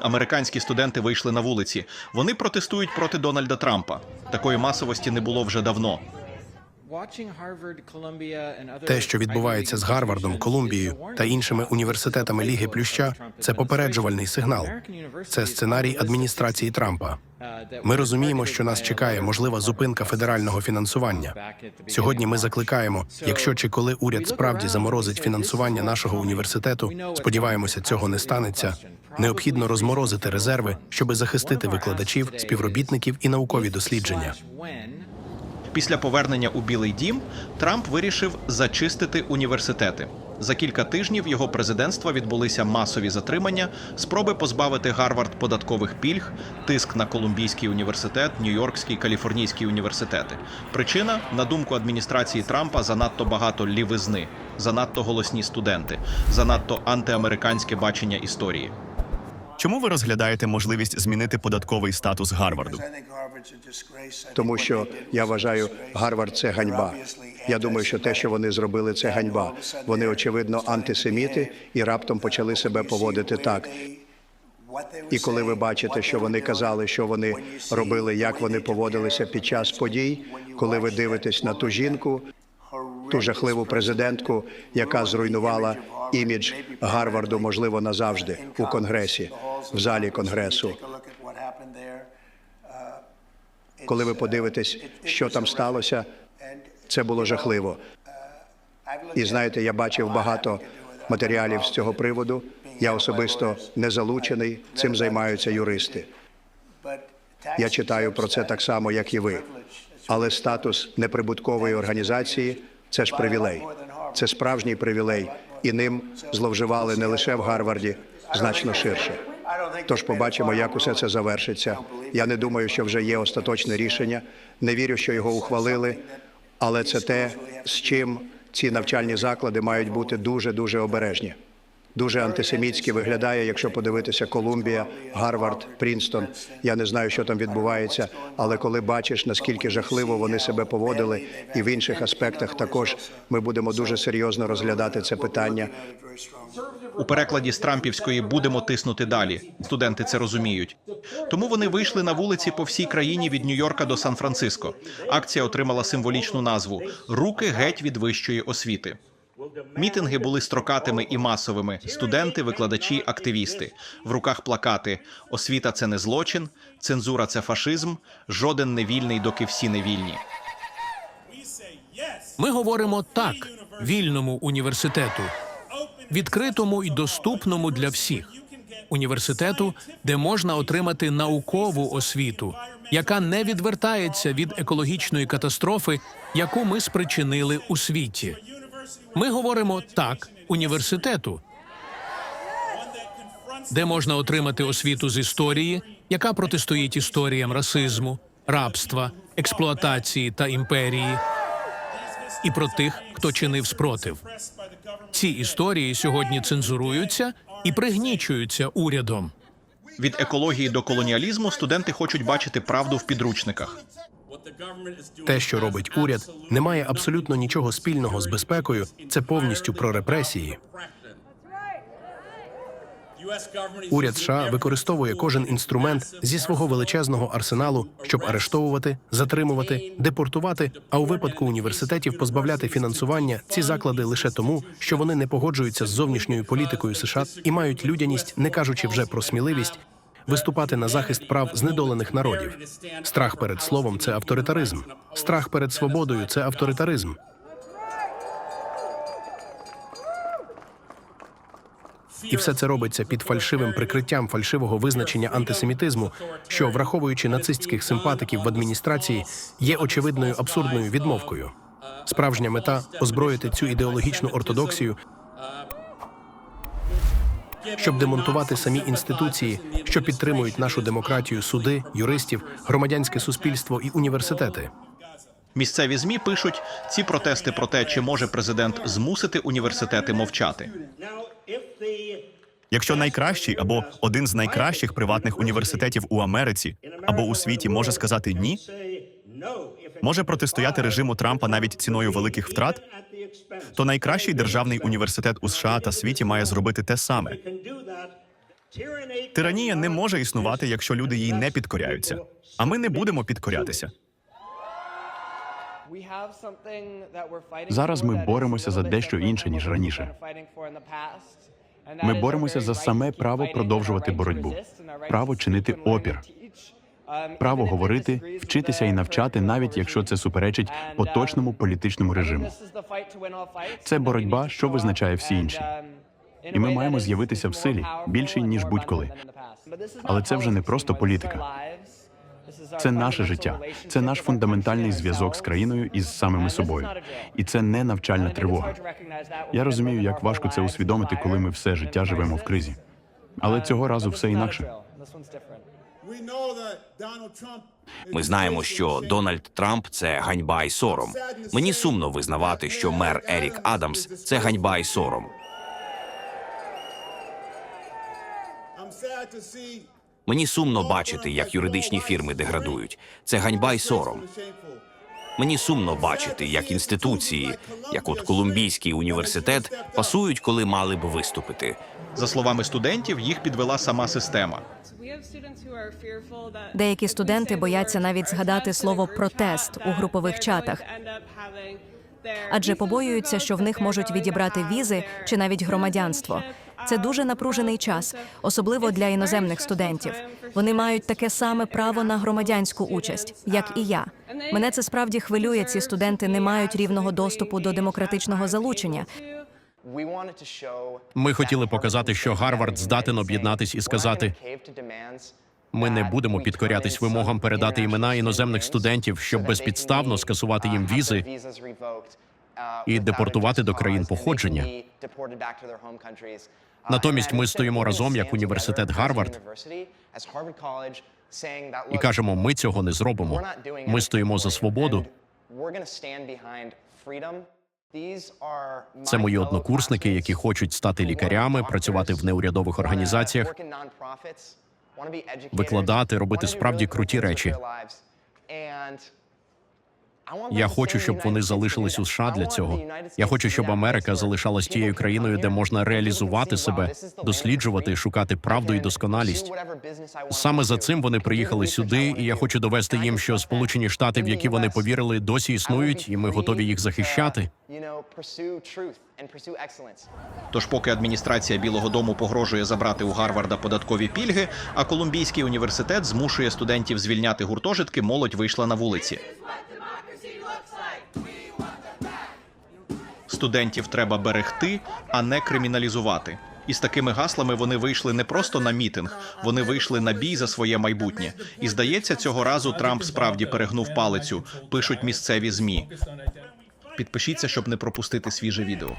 Американські студенти вийшли на вулиці. Вони протестують проти Дональда Трампа. Такої масовості не було вже давно. Те, що відбувається з Гарвардом, Колумбією та іншими університетами Ліги Плюща, це попереджувальний сигнал. Це сценарій адміністрації Трампа. Ми розуміємо, що нас чекає можлива зупинка федерального фінансування. Сьогодні ми закликаємо, якщо чи коли уряд справді заморозить фінансування нашого університету, сподіваємося, цього не станеться. Необхідно розморозити резерви, щоби захистити викладачів, співробітників і наукові дослідження. Після повернення у Білий Дім Трамп вирішив зачистити університети. За кілька тижнів його президентства відбулися масові затримання, спроби позбавити Гарвард податкових пільг, тиск на Колумбійський університет, Нью-Йоркський, Каліфорнійський університети. Причина, на думку адміністрації Трампа, занадто багато лівизни, занадто голосні студенти, занадто антиамериканське бачення історії. Чому ви розглядаєте можливість змінити податковий статус Гарварду? тому що я вважаю, Гарвард це ганьба. Я думаю, що те, що вони зробили, це ганьба. Вони очевидно антисеміти і раптом почали себе поводити так. І коли ви бачите, що вони казали, що вони робили, як вони поводилися під час подій, коли ви дивитесь на ту жінку, ту жахливу президентку, яка зруйнувала імідж Гарварду, можливо, назавжди у конгресі, в залі конгресу. Коли ви подивитесь, що там сталося, це було жахливо. І знаєте, я бачив багато матеріалів з цього приводу. Я особисто не залучений, цим займаються юристи. Я читаю про це так само, як і ви. Але статус неприбуткової організації це ж привілей. Це справжній привілей, і ним зловживали не лише в Гарварді, значно ширше. Тож побачимо, як усе це завершиться. Я не думаю, що вже є остаточне рішення. Не вірю, що його ухвалили, але це те, з чим ці навчальні заклади мають бути дуже дуже обережні. Дуже антисемітськи виглядає, якщо подивитися Колумбія, Гарвард, Прінстон. Я не знаю, що там відбувається, але коли бачиш, наскільки жахливо вони себе поводили, і в інших аспектах також ми будемо дуже серйозно розглядати це питання. У перекладі з Трампівської будемо тиснути далі. Студенти це розуміють. Тому вони вийшли на вулиці по всій країні від Нью-Йорка до Сан-Франциско. Акція отримала символічну назву Руки геть від вищої освіти. Мітинги були строкатими і масовими. Студенти, викладачі, активісти. В руках плакати: освіта це не злочин, цензура це фашизм, жоден не вільний, доки всі не вільні. Ми говоримо так вільному університету, відкритому і доступному для всіх. Університету, де можна отримати наукову освіту, яка не відвертається від екологічної катастрофи, яку ми спричинили у світі. Ми говоримо так університету, де можна отримати освіту з історії, яка протистоїть історіям расизму, рабства, експлуатації та імперії, і про тих, хто чинив спротив. Ці історії сьогодні цензуруються і пригнічуються урядом. Від екології до колоніалізму студенти хочуть бачити правду в підручниках. Те, що робить уряд, не має абсолютно нічого спільного з безпекою. Це повністю про репресії. Уряд США використовує кожен інструмент зі свого величезного арсеналу, щоб арештовувати, затримувати, депортувати, а у випадку університетів позбавляти фінансування ці заклади лише тому, що вони не погоджуються з зовнішньою політикою США і мають людяність, не кажучи вже про сміливість. Виступати на захист прав знедолених народів. Страх перед словом це авторитаризм. Страх перед свободою це авторитаризм. І все це робиться під фальшивим прикриттям фальшивого визначення антисемітизму, що, враховуючи нацистських симпатиків в адміністрації, є очевидною абсурдною відмовкою. Справжня мета озброїти цю ідеологічну ортодоксію, щоб демонтувати самі інституції, що підтримують нашу демократію, суди, юристів, громадянське суспільство і університети. Місцеві змі пишуть ці протести про те, чи може президент змусити університети мовчати. Якщо найкращий або один з найкращих приватних університетів у Америці або у світі може сказати ні, може протистояти режиму Трампа навіть ціною великих втрат, то найкращий державний університет у США та світі має зробити те саме. Тиранія не може існувати, якщо люди їй не підкоряються. А ми не будемо підкорятися. Зараз ми боремося за дещо інше, ніж раніше. Ми боремося за саме право продовжувати боротьбу, право чинити опір, право говорити, вчитися і навчати, навіть якщо це суперечить поточному політичному режиму. Це боротьба, що визначає всі інші. І ми маємо з'явитися в силі більше ніж будь-коли. Але це вже не просто політика. Це наше життя, це наш фундаментальний зв'язок з країною і з самими собою. І це не навчальна тривога. Я розумію, як важко це усвідомити, коли ми все життя живемо в кризі. Але цього разу все інакше. Ми знаємо, що Дональд Трамп це ганьба і сором. Мені сумно визнавати, що мер Ерік Адамс це ганьба і сором. Мені сумно бачити, як юридичні фірми деградують. Це ганьба і сором. Мені сумно бачити, як інституції, як от Колумбійський університет, пасують, коли мали б виступити. За словами студентів, їх підвела сама система. Деякі студенти бояться навіть згадати слово протест у групових чатах, адже побоюються, що в них можуть відібрати візи чи навіть громадянство. Це дуже напружений час, особливо для іноземних студентів. Вони мають таке саме право на громадянську участь, як і я. Мене це справді хвилює. Ці студенти не мають рівного доступу до демократичного залучення. Ми хотіли показати, що Гарвард здатен об'єднатись і сказати: ми не будемо підкорятись вимогам передати імена іноземних студентів, щоб безпідставно скасувати їм візи і депортувати до країн походження. Натомість ми стоїмо разом як університет Гарвард І кажемо, ми цього не зробимо. Ми стоїмо за свободу. Це мої однокурсники, які хочуть стати лікарями, працювати в неурядових організаціях, викладати, робити справді круті речі. Я хочу, щоб вони залишились у США для цього. Я хочу, щоб Америка залишалась тією країною, де можна реалізувати себе, досліджувати, шукати правду і досконалість. Саме за цим вони приїхали сюди, і я хочу довести їм, що Сполучені Штати, в які вони повірили, досі існують, і ми готові їх захищати. Тож, поки адміністрація Білого Дому погрожує забрати у Гарварда податкові пільги, а Колумбійський університет змушує студентів звільняти гуртожитки, молодь вийшла на вулиці. Студентів треба берегти, а не криміналізувати. І з такими гаслами вони вийшли не просто на мітинг, вони вийшли на бій за своє майбутнє. І здається, цього разу Трамп справді перегнув палицю. Пишуть місцеві змі. Підпишіться, щоб не пропустити свіже відео.